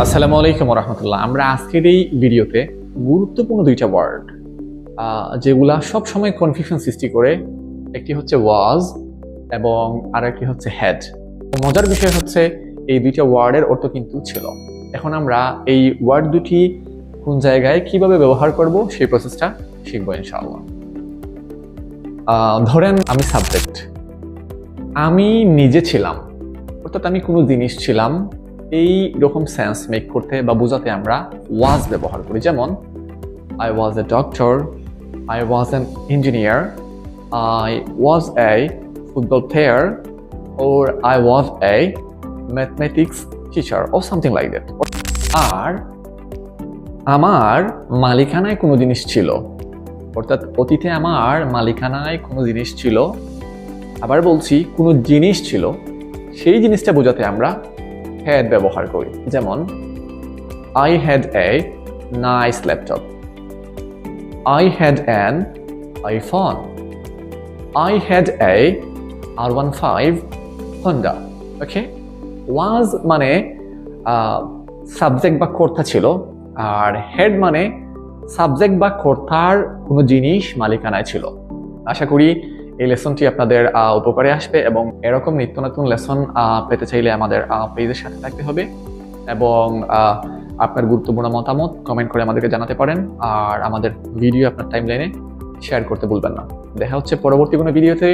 আসসালামু আলাইকুম রহমতুল্লাহ আমরা আজকের এই ভিডিওতে গুরুত্বপূর্ণ দুইটা ওয়ার্ড যেগুলা সব সময় কনফিউশন সৃষ্টি করে। একটি হচ্ছে ওয়াজ এবং আর একটি হচ্ছে হেড মজার বিষয় হচ্ছে, এই দুইটা ওয়ার্ডের অর্থ কিন্তু ছিল। এখন আমরা এই ওয়ার্ড দুটি কোন জায়গায় কীভাবে ব্যবহার করব, সেই প্রসেসটা শিখব ইনশাআল্লাহ। ধরেন আমি সাবজেক্ট আমি নিজে ছিলাম, অর্থাৎ আমি কোনো জিনিস ছিলাম এই রকম সেন্স মেক করতে বা বোঝাতে আমরা ওয়াজ ব্যবহার করি। যেমন I was a doctor I was an engineer I was a football player or I was a mathematics teacher O something like that আর আমার মালিকানায় কোনো জিনিস ছিল। অর্থাৎ অতীতে আমার মালিকানায় কোনো জিনিস ছিল। আবার বলছি, কোনো জিনিস ছিল। সেই জিনিসটা বোঝাতে আমরা হ্যাড ব্যবহার করি। যেমন I had a nice laptop I had an iPhone I had a R one five Honda okay was মানে সাবজেক্ট বা কর্তা ছিল, আর হেড মানে সাবজেক্ট বা কর্তার কোনো জিনিস মালিকানায় ছিল। আশা করি এই লেসনটি আপনাদের উপকারে আসবে এবং এরকম নিত্য নতুন লেসন পেতে চাইলে আমাদের পেজের সাথে থাকতে হবে এবং আপনার গুরুত্বপূর্ণ মতামত কমেন্ট করে আমাদেরকে জানাতে পারেন আর আমাদের ভিডিও আপনার টাইম লাইনে শেয়ার করতে ভুলবেন না। দেখা হচ্ছে পরবর্তী কোনো ভিডিওতে